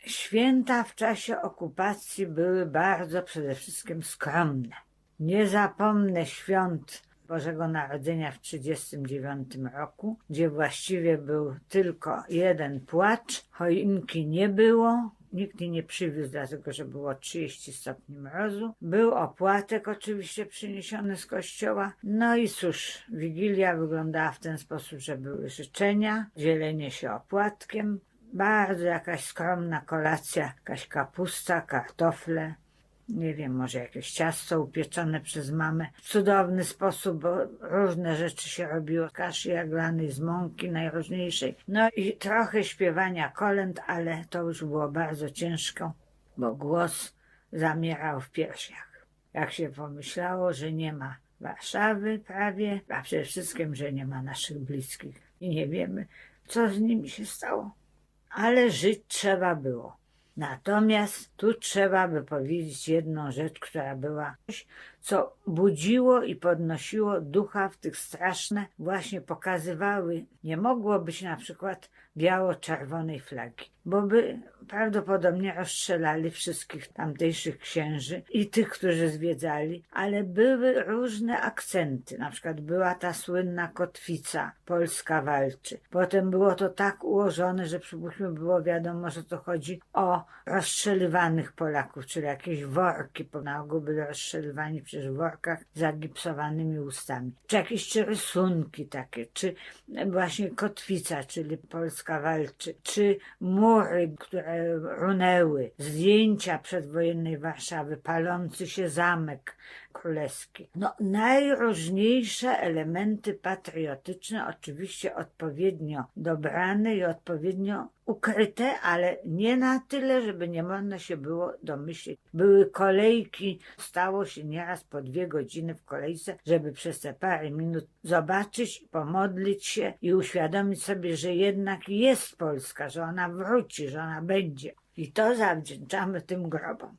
Święta w czasie okupacji były bardzo przede wszystkim skromne. Nie zapomnę świąt Bożego Narodzenia w 1939 roku, gdzie właściwie był tylko jeden płacz, choinki nie było, nikt jej nie przywiózł, dlatego że było 30 stopni mrozu. Był opłatek oczywiście przyniesiony z kościoła. No i cóż, Wigilia wyglądała w ten sposób, że były życzenia, dzielenie się opłatkiem, bardzo jakaś skromna kolacja, jakaś kapusta, kartofle, nie wiem, może jakieś ciasto upieczone przez mamę w cudowny sposób, bo różne rzeczy się robiło, kaszy jaglanej z mąki najróżniejszej. No i trochę śpiewania kolęd, ale to już było bardzo ciężko, bo głos zamierał w piersiach. Jak się pomyślało, że nie ma Warszawy prawie, a przede wszystkim, że nie ma naszych bliskich i nie wiemy, co z nimi się stało. Ale żyć trzeba było. Natomiast tu trzeba by powiedzieć jedną rzecz, która była coś, co budziło i podnosiło ducha w tych straszne, właśnie pokazywały, nie mogło być na przykład biało-czerwonej flagi, bo by prawdopodobnie rozstrzelali wszystkich tamtejszych księży i tych, którzy zwiedzali, ale były różne akcenty. Na przykład była ta słynna kotwica Polska walczy. Potem było to tak ułożone, że przypuśćmy było wiadomo, że to chodzi o rozstrzeliwanych Polaków, czyli jakieś worki, po na ogół byli rozstrzeliwani przecież w workach z zagipsowanymi ustami. Czy jakieś czy rysunki takie, czy właśnie kotwica, czyli Polska walczy, czy mury, które runęły, zdjęcia przedwojennej Warszawy, palący się zamek królewski. No, najróżniejsze elementy patriotyczne, oczywiście odpowiednio dobrane i odpowiednio ukryte, ale nie na tyle, żeby nie można się było domyślić. Były kolejki, stało się nieraz po dwie godziny w kolejce, żeby przez te parę minut zobaczyć, pomodlić się i uświadomić sobie, że jednak jest Polska, że ona wróci, że ona będzie. I to zawdzięczamy tym grobom.